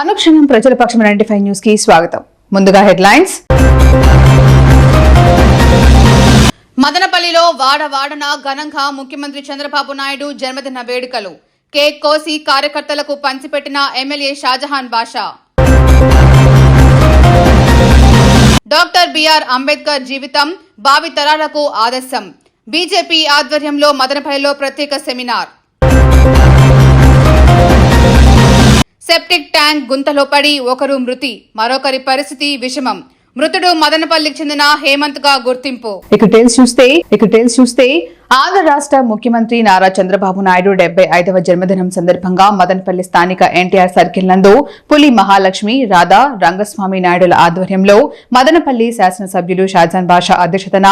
అనుక్షణం ప్రజల పక్షం ninety five న్యూస్కి స్వాగతం. ముందుగా హెడ్లైన్స్. మదనపల్లిలో వాడ వాడన ఘనంగా ముఖ్యమంత్రి చంద్రబాబు నాయుడు జన్మదిన వేడుకలు. కేక్ కోసి కార్యకర్తలకు పంచిపెట్టిన MLA Shahjahan Basha. Doctor BR Ambedkar జీవితం భావితరాలకు ఆదర్శం. బీజేపీ ఆధ్వర్యంలో మదనపల్లిలో ప్రత్యేక సెమినార్. సెప్టిక్ ట్యాంక్ గుంతలో పడి ఒకరు మృతి మరొకరి పరిస్థితి విషమం. మృతుడు మదనపల్లికి చెందిన హేమంత్గా గుర్తింపు. ఇక టేల్స్ చూస్తే ఇక టేల్స్ చూస్తే ఆంధ్ర రాష్ట్ర ముఖ్యమంత్రి నారా చంద్రబాబు నాయుడు డెబ్బై ఐదవ జన్మదినం సందర్భంగా మదనపల్లి స్థానిక ఎన్టీఆర్ సర్కిల్ నందు పులి మహాలక్ష్మి రాధా రంగస్వామి నాయుడుల ఆధ్వర్యంలో మదనపల్లి శాసనసభ్యులు షాజాన్ బాషా అధ్యక్షతన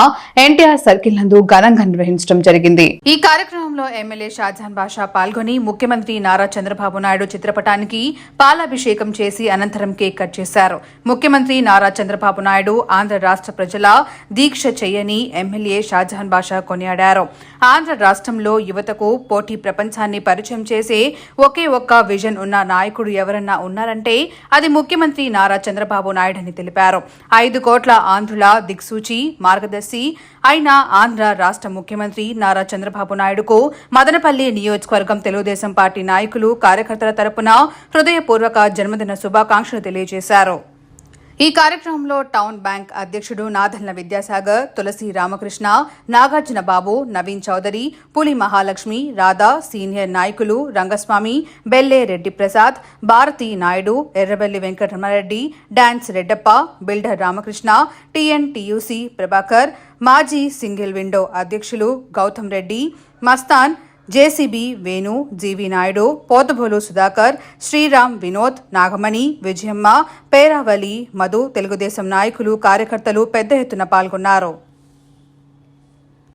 ఎన్టీఆర్ సర్కిల్ నందు ఘనంగా నిర్వహించడం జరిగింది. ఈ కార్యక్రమంలో ఎమ్మెల్యే షాజాన్ బాషా పాల్గొని ముఖ్యమంత్రి నారా చంద్రబాబు నాయుడు చిత్రపటానికి పాలాభిషేకం చేసి అనంతరం కేక్ కట్ చేశారు. ముఖ్యమంత్రి నారా చంద్రబాబు నాయుడు ఆంధ్ర రాష్ట్ర ప్రజల దీక్ష చేయని ఎమ్మెల్యే షాజహాన్ బాషా కొనియాడారు. ఆంధ్ర రాష్ట్రంలో యువతకు పోటీ ప్రపంచాన్ని పరిచయం చేసే ఒకే ఒక్క విజన్ ఉన్న నాయకుడు ఎవరన్నా ఉన్నారంటే అది ముఖ్యమంత్రి నారా చంద్రబాబు నాయుడని తెలిపారు. ఐదు కోట్ల ఆంధ్రుల దిక్సూచి మార్గదర్శి అయిన ఆంధ్ర రాష్ట్ర ముఖ్యమంత్రి నారా చంద్రబాబు నాయుడుకు మదనపల్లి నియోజకవర్గం తెలుగుదేశం పార్టీ నాయకులు కార్యకర్తల తరపున హృదయపూర్వక జన్మదిన శుభాకాంక్షలు తెలియజేశారు. ఈ కార్యక్రమంలో టౌన్ బ్యాంక్ అధ్యక్షుడు నాదన్ల విద్యాసాగర్ తులసి రామకృష్ణ నాగార్జున బాబు నవీన్ చౌదరి పులి మహాలక్ష్మి రాధా సీనియర్ నాయకులు Rangaswamy Belle Reddy Prasad Bharathi Naidu Errabelli Venkataramareddy dance Reddappa builder Ramakrishna TNTUC Prabhakar మాజీ సింగిల్ విండో అధ్యక్షులు గౌతమ్ రెడ్డి మస్తాన్ జేసీబీ వేణు జీవి నాయుడు పోతభోలు సుధాకర్ శ్రీరామ్ వినోద్ నాగమణి విజయమ్మ పేరావలి మధు తెలుగుదేశం నాయకులు కార్యకర్తలు పెద్ద ఎత్తున పాల్గొన్నారు.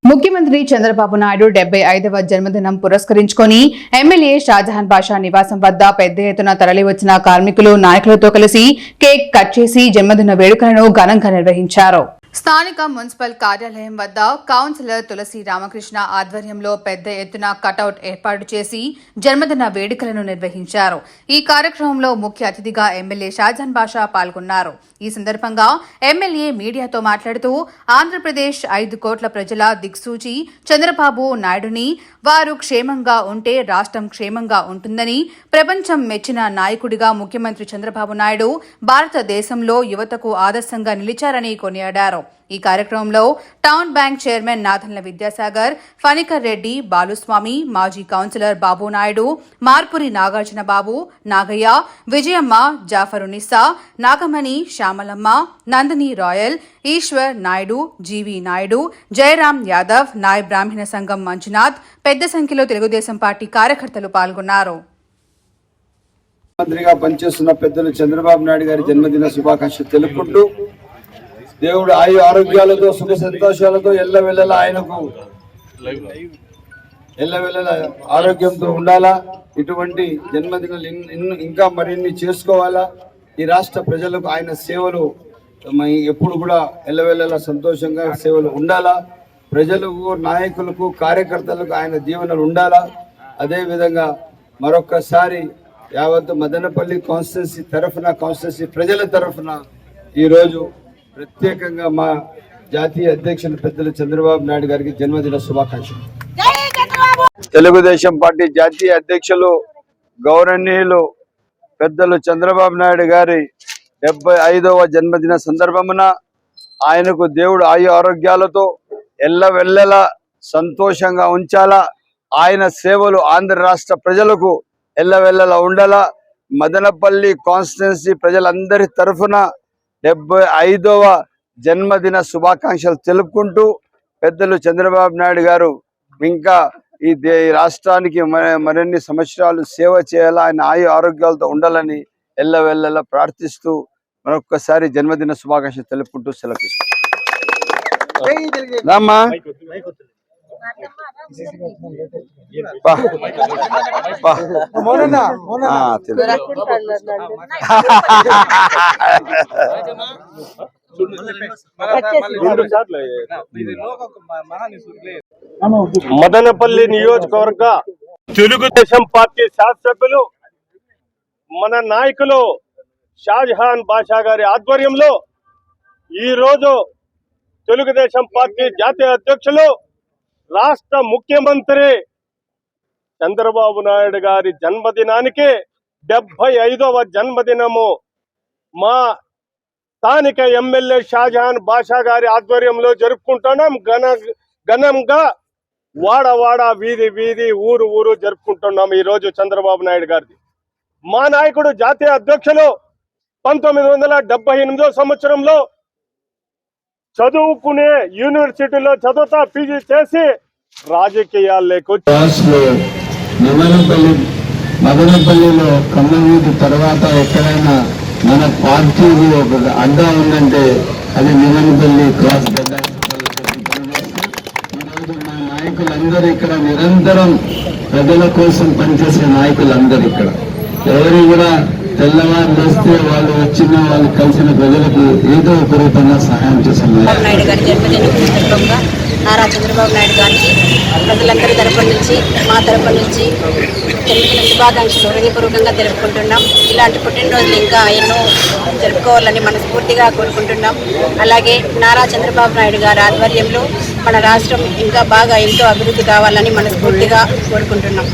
ముఖ్యమంత్రి చంద్రబాబు నాయుడు డెబ్బై ఐదవ జన్మదినం పురస్కరించుకొని ఎమ్మెల్యే షాజహాన్ బాషా నివాసం వద్ద పెద్ద ఎత్తున తరలివచ్చిన కార్మికులు నాయకులతో కలిసి కేక్ కట్ చేసి జన్మదిన వేడుకలను ఘనంగా నిర్వహించారు. స్థానిక మున్సిపల్ కార్యాలయం వద్ద కౌన్సిలర్ తులసి రామకృష్ణ ఆధ్వర్యంలో పెద్ద ఎత్తున కటౌట్ ఏర్పాటు చేసి జన్మదిన వేడుకలను నిర్వహించారు. ఈ కార్యక్రమంలో ముఖ్య అతిథిగా ఎమ్మెల్యే షాజాన్ బాషా పాల్గొన్నారు. ఈ సందర్భంగా ఎమ్మెల్యే మీడియాతో మాట్లాడుతూ ఆంధ్రప్రదేశ్ ఐదు కోట్ల ప్రజల దిక్సూచి చంద్రబాబు నాయుడుని వారు క్షేమంగా ఉంటే రాష్ట్రం క్షేమంగా ఉంటుందని ప్రపంచం మెచ్చిన నాయకుడిగా ముఖ్యమంత్రి చంద్రబాబు నాయుడు భారతదేశంలో యువతకు ఆదర్శంగా నిలిచారని కొనియాడారు. ఈ కార్యక్రమంలో టౌన్ బ్యాంక్ చైర్మన్ నాథన్ల విద్యాసాగర్ ఫణికర్ రెడ్డి బాలుస్వామి మాజీ councillor Babu Naidu Marpuri Nagarjuna Babu Nagaiah Vijayamma Jafarunnisa Nagamani Shyamalamma Nandini Royal Eshwar Naidu GV Naidu Jayaram Yadav Nayi Brahmana సంఘం మంజునాథ్ పెద్ద సంఖ్యలో తెలుగుదేశం పార్టీ కార్యకర్తలు పాల్గొన్నారు. మంత్రిగా పనిచేస్తున్న పెద్దలు చంద్రబాబు నాయుడు గారి జన్మదిన శుభాకాంక్షలు తెలుపుకుంటూ దేవుడు ఆయు ఆరోగ్యాలతో సుఖ సంతోషాలతో ఎల్ల వెళ్ళలా ఆయనకు? ఎల్ల వెళ్ళల? ఆరోగ్యంతో ఉండాలా? ఇటువంటి జన్మదినాలు ఇంకా మరిన్ని చేసుకోవాలా? ఈ రాష్ట్ర ప్రజలకు ఆయన సేవలు ఎప్పుడు కూడా ఎల్లవెల్లలా సంతోషంగా సేవలు ఉండాలా? ప్రజలకు నాయకులకు కార్యకర్తలకు ఆయన దీవెనలు ఉండాలా? అదేవిధంగా మరొకసారి యావత్ మదనపల్లి కాన్స్టిట్యున్సీ తరఫున కాన్స్టిట్యున్సీ ప్రజల తరఫున ఈరోజు ప్రత్యేకంగా మా జాతీయ అధ్యక్షులు పెద్దలు చంద్రబాబు నాయుడు గారికి జన్మదిన శుభాకాంక్షలు. తెలుగుదేశం పార్టీ జాతీయ అధ్యక్షులు గౌరవనీయులు పెద్దలు చంద్రబాబు నాయుడు గారి డెబ్బై ఐదవ జన్మదిన సందర్భమున ఆయనకు దేవుడు ఆయు ఆరోగ్యాలతో ఎల్లవెల్లలా సంతోషంగా ఉంచాలా ఆయన సేవలు ఆంధ్ర రాష్ట్ర ప్రజలకు ఎల్లవెల్లలా ఉండాలా మదనపల్లి కాన్స్టిట్యున్సీ ప్రజలందరి తరఫున డెబ్బై ఐదవ జన్మదిన శుభాకాంక్షలు తెలుపుకుంటూ పెద్దలు చంద్రబాబు నాయుడు గారు ఇంకా ఈ దే ఈ రాష్ట్రానికి మరిన్ని సంవత్సరాలు సేవ చేయాలా ఆయన ఆయు ఆరోగ్యాలతో ఉండాలని ఎల్లవెల్లలా ప్రార్థిస్తూ మరొక్కసారి జన్మదిన శుభాకాంక్షలు తెలుపుకుంటూ సెలవు తీసుకుంటాం. మదనపల్లి నియోజకవర్గ తెలుగుదేశం పార్టీ శాసనసభ్యులు మన నాయకులు షాజహాన్ బాషా గారి ఆధ్వర్యంలో ఈ రోజు తెలుగుదేశం పార్టీ జాతీయ అధ్యక్షులు రాష్ట్ర ముఖ్యమంత్రి చంద్రబాబు నాయుడు గారి జన్మదినానికి డెబ్బై ఐదవ జన్మదినము. మా స్థానిక ఎమ్మెల్యే షాజహాన్ బాషా గారి ఆధ్వర్యంలో జరుపుకుంటున్నాం. ఘన ఘనంగా వాడ వాడ వీధి వీధి ఊరు ఊరు జరుపుకుంటున్నాం ఈ రోజు చంద్రబాబు నాయుడు గారిది. మా నాయకుడు జాతీయ అధ్యక్షులు పంతొమ్మిది వందల డెబ్బై ఎనిమిదో సంవత్సరంలో చదువుకునే యూనివర్సిటీలో చదువుతా పీజీ చేసి రాజకీయాల్లోకి మదనపల్లి మదనపల్లిలో కమ్మవీధి తర్వాత ఎక్కడైనా మన పార్టీకి ఒక అడ్డా ఉందంటే అది మదనపల్లి క్రాస్ గడ్డ ఈరోజు మా నాయకులందరూ ఇక్కడ నిరంతరం ప్రజల కోసం పనిచేసే నాయకులందరూ ఇక్కడ. ఎవరు కూడా తెల్లవారు లేస్తే వాళ్ళు వచ్చిన వాళ్ళు కలిసిన ప్రజలకు ఏదో ఒక రూపంగా సహాయం చేస్తున్నారు నారా చంద్రబాబు నాయుడు గారికి ప్రజలందరి తరపు నుంచి మా తరపు నుంచి తెలుగు శుభాకాంక్షలు హృదయపూర్వకంగా తెలుపుకుంటున్నాం. ఇలాంటి పుట్టినరోజులు ఇంకా ఎన్నో జరుపుకోవాలని మనస్ఫూర్తిగా కోరుకుంటున్నాం. అలాగే నారా చంద్రబాబు నాయుడు గారి ఆధ్వర్యంలో మన రాష్ట్రం ఇంకా బాగా ఎంతో అభివృద్ధి కావాలని మనస్ఫూర్తిగా కోరుకుంటున్నాం.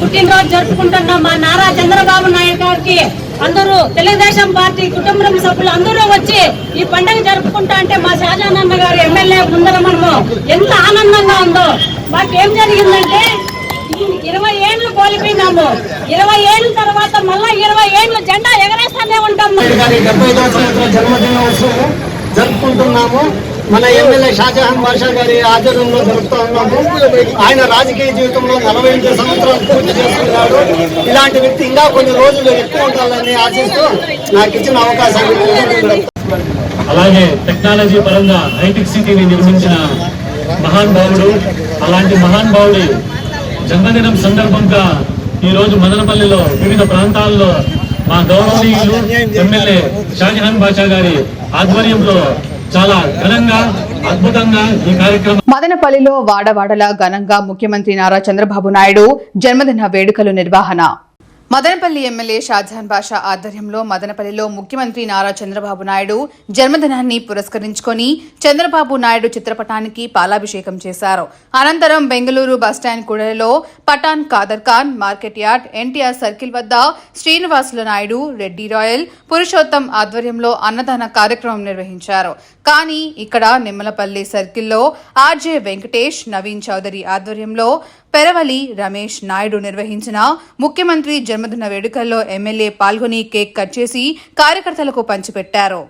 పుట్టినరోజు జరుపుకుంటున్నాం మా నారా చంద్రబాబు నాయుడు గారికి. అందరూ తెలుగుదేశం పార్టీ కుటుంబం సభ్యులు అందరూ వచ్చి ఈ పండుగ జరుపుకుంటా అంటే మా షాజానన్న గారు ఎమ్మెల్యే ముందర మనము ఎంత ఆనందంగా ఉందో. మాకేం జరిగిందంటే ఇరవై ఏళ్ళు కోల్పోయినాము. ఇరవై ఏళ్ళ తర్వాత మళ్ళా ఇరవై ఏళ్ళు జెండా ఎగరేస్తానే ఉంటాము. జన్మదినోత్సవం జరుపుకుంటున్నాము. మన ఎమ్మెల్యే షాజహాన్ బాషా గారి ఆధ్వర్యంలో జరుపుతూ ఉన్నాము. ఆయన రాజకీయ జీవితంలో నలభై ఎనిమిది సంవత్సరాలు పూర్తి చేసుకున్నాడు. ఇలాంటి వ్యక్తి ఇంకా కొన్ని రోజులు ఎక్కువ ఉండాలని ఆశిస్తూ నాకు ఇచ్చిన అవకాశాన్ని అలాగే టెక్నాలజీ పరంగా హైటెక్ సిటీని నిర్మించిన మహాన్ భావుడు అలాంటి మహాన్ భావుడి జన్మదినం సందర్భంగా ఈ రోజు మదనపల్లిలో వివిధ ప్రాంతాల్లో మా గౌరవనీయులు ఎమ్మెల్యే షాజహాన్ బాషా గారి ఆధ్వర్యంలో చాలా ఘనంగా అద్భుతంగా ఈ కార్యక్రమం మదనపల్లిలో వాడవాడల ఘనంగా ముఖ్యమంత్రి నారా చంద్రబాబు నాయుడు జన్మదిన వేడుకలు నిర్వహణ. మదనపల్లి ఎమ్మెల్యే షాజహాన్ బాషా ఆధ్వర్యంలో మదనపల్లిలో ముఖ్యమంత్రి నారా చంద్రబాబు నాయుడు జన్మదినాన్ని పురస్కరించుకొని చంద్రబాబు నాయుడు చిత్రపటానికి పాలాభిషేకం చేశారు. అనంతరం బెంగళూరు బస్టాండ్ కూడలిలో Pathan Khader Khan market yard NTR circle వద్ద శ్రీనివాసుల నాయుడు రెడ్డి రాయల్ పురుషోత్తం ఆధ్వర్యంలో అన్నదాన కార్యక్రమం నిర్వహించారు. కానీ ఇక్కడ నిమ్మలపల్లి సర్కిల్లో ఆర్జే వెంకటేష్ నవీన్ చౌదరి ఆధ్వర్యంలో పెరవలి రమేష్ నాయుడు నిర్వహించిన ముఖ్యమంత్రి జన్మదిన వేడుకల్లో ఎమ్మెల్యే పాల్గొని కేక్ కట్ చేసి కార్యకర్తలకు పంచిపెట్టారు.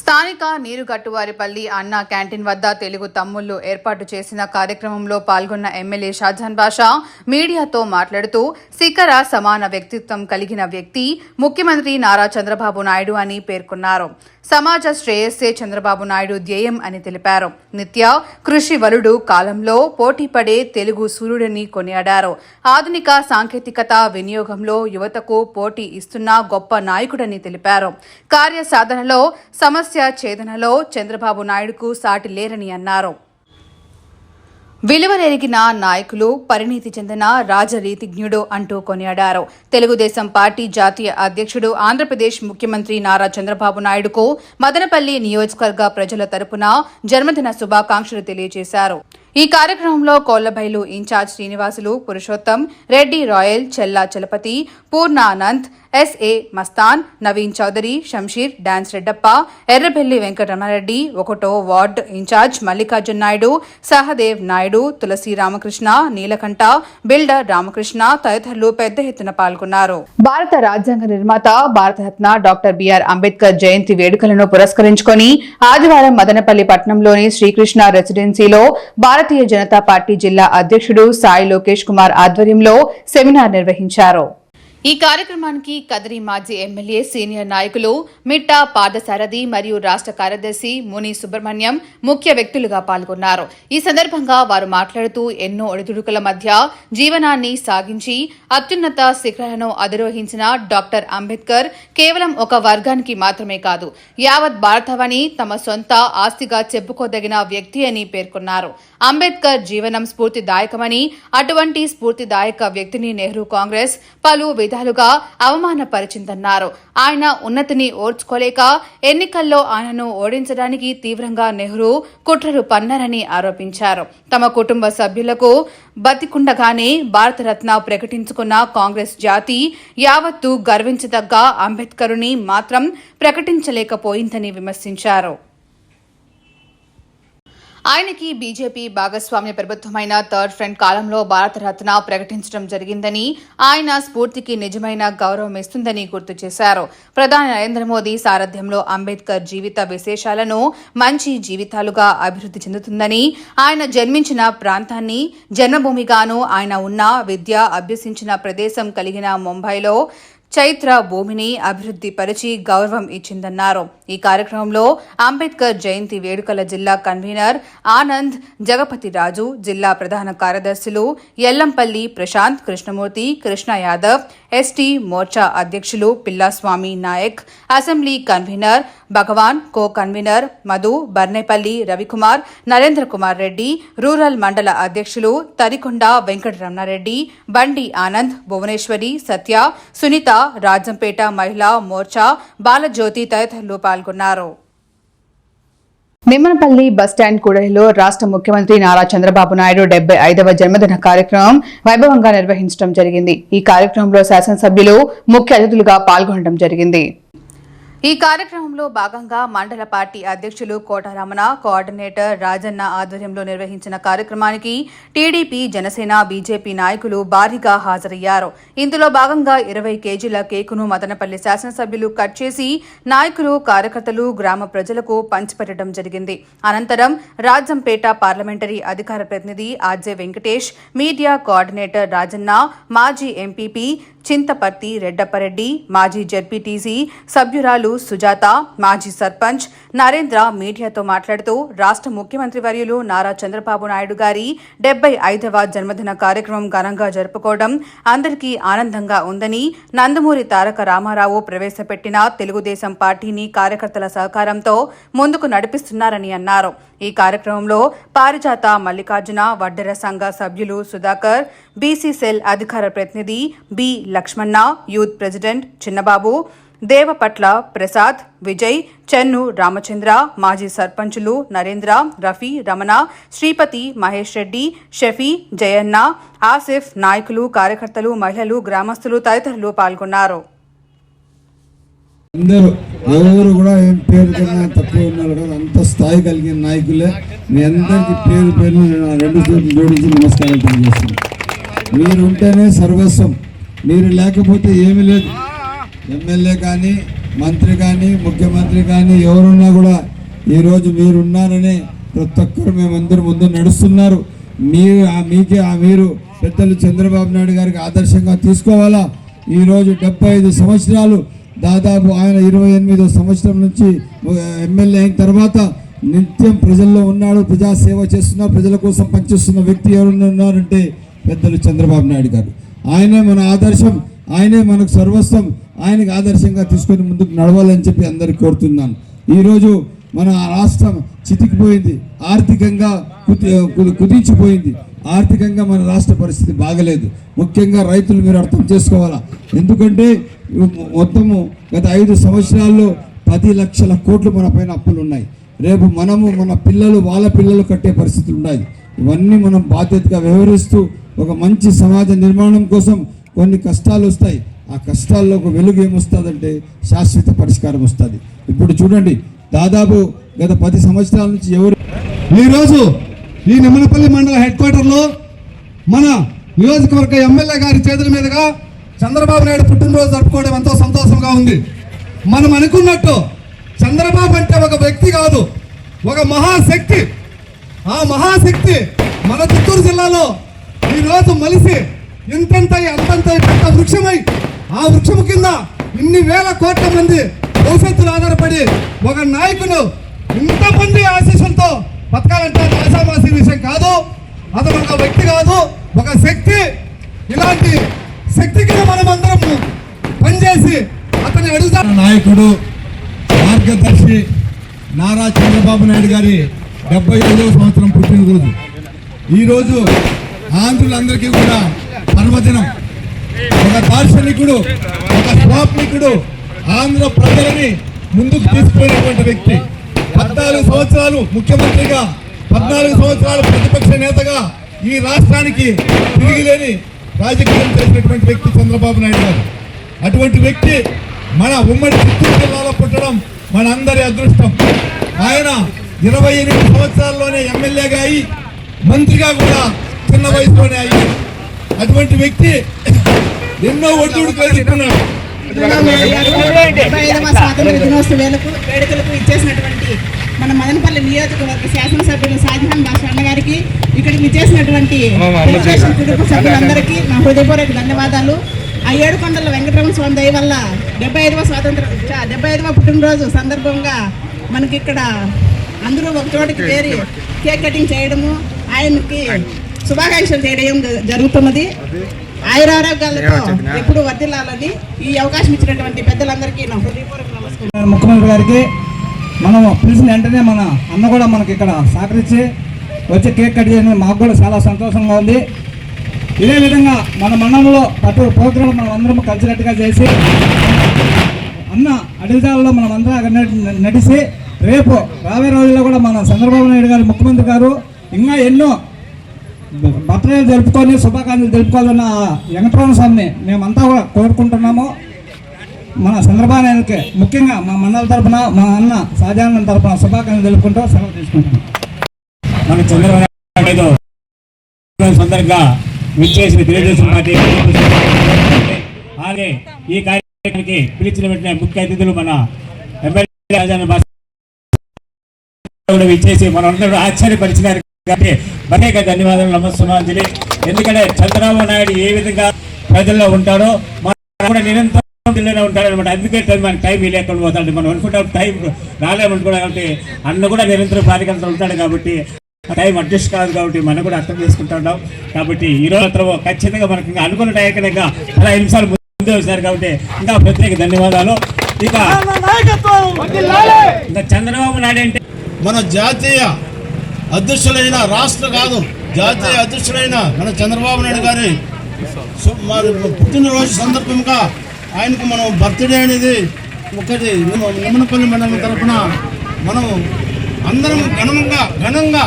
స్థానిక నీరుగట్టువారిపల్లి అన్న క్యాంటీన్ వద్ద తెలుగు తమ్ముళ్ళు ఏర్పాటు చేసిన కార్యక్రమంలో పాల్గొన్న ఎమ్మెల్యే షాజాన్ బాషా మీడియాతో మాట్లాడుతూ శిఖర సమాన వ్యక్తిత్వం కలిగిన వ్యక్తి ముఖ్యమంత్రి నారా చంద్రబాబు నాయుడు అని పేర్కొన్నారు. సమాజ శ్రేయస్సే చంద్రబాబు నాయుడు ధ్యేయం అని తెలిపారు. నిత్య కృషి వలుడు కాలంలో పోటీపడే తెలుగు సూర్యుడిని కొనియాడారు. ఆధునిక సాంకేతికత వినియోగంలో యువతకు పోటీ ఇస్తున్న గొప్ప నాయకుడని తెలిపారు. కార్యసాధనలో సమస్య ఛేదనలో చంద్రబాబు నాయుడుకు సాటి లేరని అన్నారు. విలువలెరిగిన నాయకులు పరిణితి చెందిన రాజరీతిజ్ఞుడు అంటూ కొనియాడారు. తెలుగుదేశం పార్టీ జాతీయ అధ్యక్షుడు ఆంధ్రప్రదేశ్ ముఖ్యమంత్రి నారా చంద్రబాబు నాయుడుకు మదనపల్లి నియోజకవర్గ ప్రజల తరపున జన్మదిన శుభాకాంక్షలు తెలియజేశారు. ఈ కార్యక్రమంలో Kollabailu in charge Srinivasulu Purushotham Reddy Royal Chella Chalapathi Purnanand SA Mastan Naveen Chowdary Shamsheer dance Reddappa Errabelli Venkataramareddy ఒకటో ward in charge Mallikarjun Naidu Sahadev Naidu Tulasi Ramakrishna Neelakanta builder Ramakrishna తదితరులు పెద్ద ఎత్తున పాల్గొన్నారు భారత రాజ్యాంగ నిర్మాత Bharat Ratna doctor BR Ambedkar జయంతి వేడుకలను పురస్కరించుకొని ఆదివారం మదనపల్లి పట్టణంలోని శ్రీకృష్ణ రెసిడెన్సీలో భారతీయ జనతా పార్టీ జిల్లా అధ్యక్షుడు సాయి లోకేష్ కుమార్ ఆధ్వర్యంలో సెమినార్ నిర్వహించారు ఈ కార్యక్రమానికి కదిరి మాజీ ఎమ్మెల్యే సీనియర్ నాయకులు మిట్టా పాదసారథి మరియు రాష్ట్ర కార్యదర్శి ముని సుబ్రహ్మణ్యం ముఖ్య వ్యక్తులుగా పాల్గొన్నారు. ఈ సందర్భంగా వారు మాట్లాడుతూ ఎన్నో ఒడిదుడుకుల మధ్య జీవనాన్ని సాగించి అత్యున్నత శిఖరాలను అధిరోహించిన డాక్టర్ అంబేద్కర్ కేవలం ఒక వర్గానికి మాత్రమే కాదు యావత్ భారతవని తమ సొంత ఆస్తిగా చెప్పుకోదగిన వ్యక్తి అని పేర్కొన్నారు. అంబేద్కర్ జీవనం స్ఫూర్తిదాయకమని అటువంటి స్ఫూర్తిదాయక వ్యక్తిని నెహ్రూ కాంగ్రెస్ పలు విధాలుగా విధాలుగా అవమానపరిచిందన్నారు. ఆయన ఉన్నతిని ఓర్చుకోలేక ఎన్నికల్లో ఆయనను ఓడించడానికి తీవ్రంగా నెహ్రూ కుట్రలు పన్నారని ఆరోపించారు. తమ కుటుంబ సభ్యులకు బతికుండగానే భారతరత్న ప్రకటించుకున్న కాంగ్రెస్ జాతి యావత్తు గర్వించదగ్గ అంబేద్కరుని మాత్రం ప్రకటించలేకపోయిందని విమర్శించారు. ఆయనకి బీజేపీ భాగస్వామ్య ప్రభుత్వమైన థర్డ్ ఫ్రంట్ కాలంలో భారతరత్న ప్రకటించడం జరిగిందని ఆయన స్ఫూర్తికి నిజమైన గౌరవం ఇస్తుందని గుర్తు చేశారు. ప్రధాని నరేంద్ర మోదీ సారథ్యంలో అంబేద్కర్ జీవిత విశేషాలను మంచి జీవితాలుగా అభివృద్ధి చెందుతుందని ఆయన జన్మించిన ప్రాంతాన్ని జన్మభూమిగాను ఆయన ఉన్న విద్య అభ్యసించిన ప్రదేశం కలిగిన ముంబైలో చైత్ర భూమిని అభివృద్ధి పరిచి గౌరవం ఇచ్చిందన్నారు. ఈ కార్యక్రమంలో అంబేద్కర్ జయంతి వేడుకల జిల్లా కన్వీనర్ ఆనంద్ జగపతి రాజు జిల్లా ప్రధాన కార్యదర్శులు ఎల్లంపల్లి ప్రశాంత్ కృష్ణమూర్తి కృష్ణ యాదవ్ ఎస్టీ మోర్చా అధ్యక్షులు Pillaswamy Naik assembly convener Bhagavan co convener Madhu Barnepalli Ravikumar Narendra Kumar Reddy rural మండల అధ్యక్షులు తరికొండ వెంకటరమణారెడ్డి బండి ఆనంద్ భువనేశ్వరి సత్య సునీత రాజంపేట మహిళా మోర్చా బాలజ్యోతి తదితరులు పాల్గొన్నారు. నిమ్మనపల్లి బస్టాండ్ కూడలిలో రాష్ట్ర ముఖ్యమంత్రి నారా చంద్రబాబు నాయుడు డెబ్బై ఐదవ జన్మదిన కార్యక్రమం వైభవంగా నిర్వహించడం జరిగింది. ఈ కార్యక్రమంలో శాసనసభ్యులు ముఖ్య అతిథులుగా పాల్గొనడం జరిగింది. ఈ కార్యక్రమంలో భాగంగా మండల పార్టీ అధ్యక్షులు కోటరమణ కోఆర్డినేటర్ రాజన్న ఆధ్వర్యంలో నిర్వహించిన కార్యక్రమానికి టీడీపీ జనసేన బీజేపీ నాయకులు భారీగా హాజరయ్యారు. ఇందులో భాగంగా ఇరవై కేజీల కేకును మదనపల్లి శాసనసభ్యులు కట్ చేసి నాయకులు కార్యకర్తలు గ్రామ ప్రజలకు పంచిపెట్టడం జరిగింది. అనంతరం రాజంపేట పార్లమెంటరీ అధికార ప్రతినిధి RJ Venkatesh media coordinator Rajanna మాజీ ఎంపీపీ చింతపర్తి రెడ్డప్పరెడ్డి మాజీ జడ్పీటీసీ సభ్యురాలు సుజాత మాజీ సర్పంచ్ నరేంద్ర మీడియాతో మాట్లాడుతూ రాష్ట్ర ముఖ్యమంత్రి వర్యులు నారా చంద్రబాబు నాయుడు గారి డెబ్బై ఐదవ జన్మదిన కార్యక్రమం ఘనంగా జరుపుకోవడం అందరికీ ఆనందంగా ఉందని నందమూరి తారక రామారావు ప్రవేశపెట్టిన తెలుగుదేశం పార్టీని కార్యకర్తల సహకారంతో ముందుకు నడిపిస్తున్నారని అన్నారు. ఈ కార్యక్రమంలో పారిజాత మల్లికార్జున వడ్డెర సంఘ సభ్యులు సుధాకర్ బీసీ సెల్ అధికార ప్రతినిధి B Lakshmana youth president Chinnababu Devapatla Prasad Vijay Chennu Ramachandra మాజీ సర్పంచులు నరేంద్ర రఫీ రమణ శ్రీపతి మహేష్ రెడ్డి షఫీ జయన్న ఆసిఫ్ నాయకులు కార్యకర్తలు మహిళలు గ్రామస్తులు తదితరులు పాల్గొన్నారు. అందరూ ఎవరు కూడా ఏం పేరు కన్నా తక్కువ ఉన్నారు కదా అంత స్థాయి కలిగిన నాయకులే. మీ పేరు పేరు రెండు జోడించి నమస్కారం తెలియజేస్తున్నాను. మీరు ఉంటేనే సర్వస్వం. మీరు లేకపోతే ఏమీ లేదు. ఎమ్మెల్యే కానీ మంత్రి కానీ ముఖ్యమంత్రి కానీ ఎవరున్నా కూడా ఈరోజు మీరున్నారని ప్రతి ఒక్కరు మేమందరూ ముందు నడుస్తున్నారు. మీరు ఆ మీకే ఆ మీరు పెద్దలు చంద్రబాబు నాయుడు గారికి ఆదర్శంగా తీసుకోవాలా? ఈరోజు డెబ్బై ఐదు సంవత్సరాలు దాదాపు ఆయన ఇరవై ఎనిమిదో సంవత్సరం నుంచి ఎమ్మెల్యే అయిన తర్వాత నిత్యం ప్రజల్లో ఉన్నాడు ప్రజా సేవ చేస్తున్నారు ప్రజల కోసం పనిచేస్తున్న వ్యక్తి ఎవరున్నారంటే పెద్దలు చంద్రబాబు నాయుడు గారు. ఆయనే మన ఆదర్శం ఆయనే మనకు సర్వస్వం ఆయనకు ఆదర్శంగా తీసుకొని ముందుకు నడవాలని చెప్పి అందరికి కోరుతున్నాను. ఈరోజు మన రాష్ట్రం చితికిపోయింది ఆర్థికంగా కుది- కుదించిపోయింది. ఆర్థికంగా మన రాష్ట్ర పరిస్థితి బాగలేదు. ముఖ్యంగా రైతులు మీరు అర్థం చేసుకోవాలా? ఎందుకంటే మొత్తము గత ఐదు సంవత్సరాల్లో పది లక్షల కోట్లు మన పైన అప్పులు ఉన్నాయి. రేపు మనము మన పిల్లలు వాళ్ళ పిల్లలు కట్టే పరిస్థితులు ఉన్నాయి. ఇవన్నీ మనం బాధ్యతగా వ్యవహరిస్తూ ఒక మంచి సమాజ నిర్మాణం కోసం కొన్ని కష్టాలు వస్తాయి. ఆ కష్టాల్లో ఒక వెలుగు ఏమొస్తుందంటే శాశ్వత పరిష్కారం వస్తుంది. ఇప్పుడు చూడండి దాదాపు గత పది సంవత్సరాల నుంచి ఎవరు ఈరోజు ఈ నిమ్మనపల్లి మండల హెడ్ క్వార్టర్లో మన నియోజకవర్గ ఎమ్మెల్యే గారి చేతుల మీదుగా చంద్రబాబు నాయుడు పుట్టినరోజు జరుపుకోవడం ఎంతో సంతోషంగా ఉంది. మనం అనుకున్నట్టు చంద్రబాబు అంటే ఒక వ్యక్తి కాదు ఒక మహాశక్తి. ఆ మహాశక్తి మన చిత్తూరు జిల్లాలో ఈరోజు మలిసి ఇంతంతై అంతంతై పెద్ద వృక్షమై ఆ వృక్షము కింద ఇన్ని వేల కోట్ల మంది భవిష్యత్తులో ఆధారపడి ఒక నాయకుడు ఇంతమంది ఆశీస్సులతో బతకాలంటే అది ఆశామాసీ విషయం కాదు అతను ఒక వ్యక్తి కాదు ఒక శక్తి. ఇలాంటి శక్తికి మనం అందరం పనిచేసి అతని అడుగుతా నాయకుడు మార్గదర్శి నారా చంద్రబాబు నాయుడు గారి డెబ్బై ఐదవ సంవత్సరం పుట్టినరోజు. ఈరోజు ఆంధ్రులందరికీ కూడా పర్వదినం. ఒక దార్శనికుడు ఒక స్వాప్నికుడు ఆంధ్ర ప్రజలని ముందుకు తీసుకుపోయినటువంటి వ్యక్తి. పద్నాలుగు సంవత్సరాలు ముఖ్యమంత్రిగా పద్నాలుగు సంవత్సరాలు ప్రతిపక్ష నేతగా ఈ రాష్ట్రానికి తిరిగిలేని రాజకీయం చేసినటువంటి వ్యక్తి చంద్రబాబు నాయుడు గారు. అటువంటి వ్యక్తి మన ఉమ్మడి చిత్తూరు జిల్లాలో పుట్టడం మన అందరి అదృష్టం. ఆయన ఇరవై ఎనిమిది సంవత్సరాల్లోనే ఎమ్మెల్యేగా అయి మంత్రిగా కూడా చిన్న వయసులోనే అయ్యారు అటువంటి వ్యక్తి ఎన్నో ఒడిదుడుకులు ఎదుర్కొన్నాడు స్వాతంత్ర దినోత్సవ వేలకు వేడుకలకు ఇచ్చేసినటువంటి మన మదనపల్లి నియోజకవర్గ శాసనసభ్యులు షాజహాన్ బాషా అన్న గారికి ఇక్కడికి ఇచ్చేసినటువంటి కుటుంబ సభ్యులందరికీ నా హృదయపూర్వక ధన్యవాదాలు. ఆ ఏడు కొండల వెంకటరమణ స్వామి దయ వల్ల డెబ్బై ఐదవ స్వాతంత్ర డెబ్బై ఐదవ పుట్టినరోజు సందర్భంగా మనకి ఇక్కడ అందరూ ఒక చోటికి చేరి కేక్ కటింగ్ చేయడము ఆయనకి శుభాకాంక్షలు చేయడం జరుగుతున్నది. ఆయురారోగ్యాలతో ఎప్పుడు వర్దిల్లాలని ఈ అవకాశం ఇచ్చినటువంటి పెద్దలందరికీ నా హృదయపూర్వక నమస్కారం. ముఖ్యమంత్రి గారికి మనం పిలిచిన వెంటనే మన అన్న కూడా మనకి ఇక్కడ సహకరించి వచ్చి కేక్ కట్ చేయడం. మాకు కూడా చాలా సంతోషంగా ఉంది. ఇదే విధంగా మన మండలంలో ప్రతి ప్రోగ్రాం మనం అందరం కలిసినట్టుగా చేసి అన్న అడిగిదాలలో మనం అందరం నడి- నడిచి రేపు రాబోయే రోజుల్లో కూడా మన చంద్రబాబు నాయుడు గారు ముఖ్యమంత్రి గారు ఇంకా ఎన్నో బర్త్డే జరుపుకొని శుభాకాంక్షలు తెలుపుకోవాలన్న వెంకటరమణ స్వామిని మేమంతా కూడా కోరుకుంటున్నాము. మన చంద్రబాబు నాయుడుకి ముఖ్యంగా మా మండల తరపున మా అన్న సాధారణ తరపున శుభాకాంక్షలు తెలుపుకుంటూ సెలవు తీసుకుంటున్నాం. మన చంద్రబాబు సందర్భంగా విచ్చేసిన తెలుగుదేశం పార్టీ అలాగే ఈ కార్యక్రమానికి పిలిచిన వెంటనే ముఖ్య అతిథులు మన ఎమ్మెల్యే రాజాని విచ్చేసి మనం ఆశ్చర్యపరిచినారు. కాబట్టి అనేక ధన్యవాదాలు నమస్సుమాంజలి. ఎందుకంటే చంద్రబాబు నాయుడు ఏ విధంగా ప్రజల్లో ఉంటాడో మనం కూడా నిరంతరం ఢిల్లీలో ఉంటాడు అనమాట అందుకే టైం మనకి టైం లేకుండా పోతాడు. మనం అనుకుంటాం టైం రాలేమనుకున్నాం కాబట్టి అన్న కూడా నిరంతరం కార్యకర్తలు ఉంటాడు కాబట్టి టైం అడ్జస్ట్ కాదు కాబట్టి మనం కూడా అర్థం చేసుకుంటున్నాం కాబట్టి ఈ రోజు ఖచ్చితంగా మనకి ఇంకా అనుకున్న టైం ఇంకా అలా నిమిషాలు ముందే వచ్చినారు కాబట్టి ఇంకా ప్రత్యేక ధన్యవాదాలు. ఇక ఇంకా చంద్రబాబు నాయుడు అంటే మన జాతీయ అధ్యక్షులైన రాష్ట్ర కాదు జాతీయ అధ్యక్షులైన మన చంద్రబాబు నాయుడు గారి మరి పుట్టినరోజు సందర్భంగా ఆయనకు మనం బర్త్డే అనేది ఒకటి నిమ్మ- నిమ్మనపల్లి మండలం తరఫున మనం అందరం ఘనంగా ఘనంగా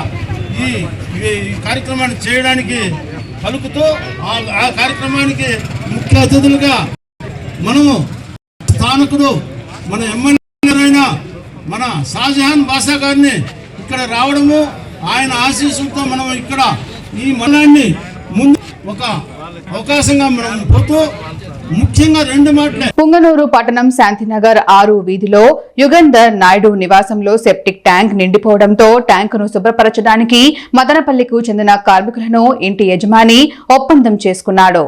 ఈ ఈ కార్యక్రమాన్ని చేయడానికి పలుకుతూ ఆ ఆ కార్యక్రమానికి ముఖ్య అతిథులుగా మనము స్థానకుడు మన ఎమ్మెల్యే మన షాజహాన్ బాషా గారిని ఇక్కడ రావడము ఆయన ఆశీస్సులతో మనం ఇక్కడ ఈ మండలాన్ని ముందు ఒక అవకాశంగా మనం పోతూ ముఖ్యంగా రెండు మాటలే. పుంగనూరు పట్టణం శాంతినగర్ ఆరు వీధిలో యుగంధర్ నాయుడు నివాసంలో సెప్టిక్ ట్యాంక్ నిండిపోవడంతో ట్యాంకును శుభ్రపరచడానికి మదనపల్లికు చెందిన కార్మికులను ఇంటి యజమాని ఒప్పందం చేసుకున్నాడు.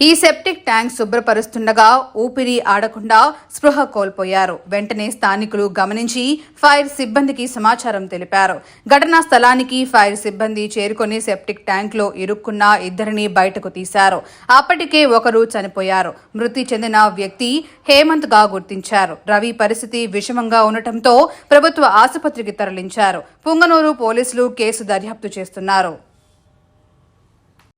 ఈ సెప్టిక్ ట్యాంక్ శుభ్రపరుస్తుండగా ఊపిరి ఆడకుండా స్పృహ కోల్పోయారు. వెంటనే స్థానికులు గమనించి ఫైర్ సిబ్బందికి సమాచారం తెలిపారు. ఘటనా స్థలానికి ఫైర్ సిబ్బంది చేరుకొని సెప్టిక్ ట్యాంక్లో ఇరుక్కున్న ఇద్దరిని బయటకు తీశారు. అప్పటికే ఒకరు చనిపోయారు. మృతి చెందిన వ్యక్తి హేమంత్గా గుర్తించారు. రవి పరిస్థితి విషమంగా ఉండటంతో ప్రభుత్వ ఆసుపత్రికి తరలించారు. పుంగనూరు పోలీసులు కేసు దర్యాప్తు చేస్తున్నారు.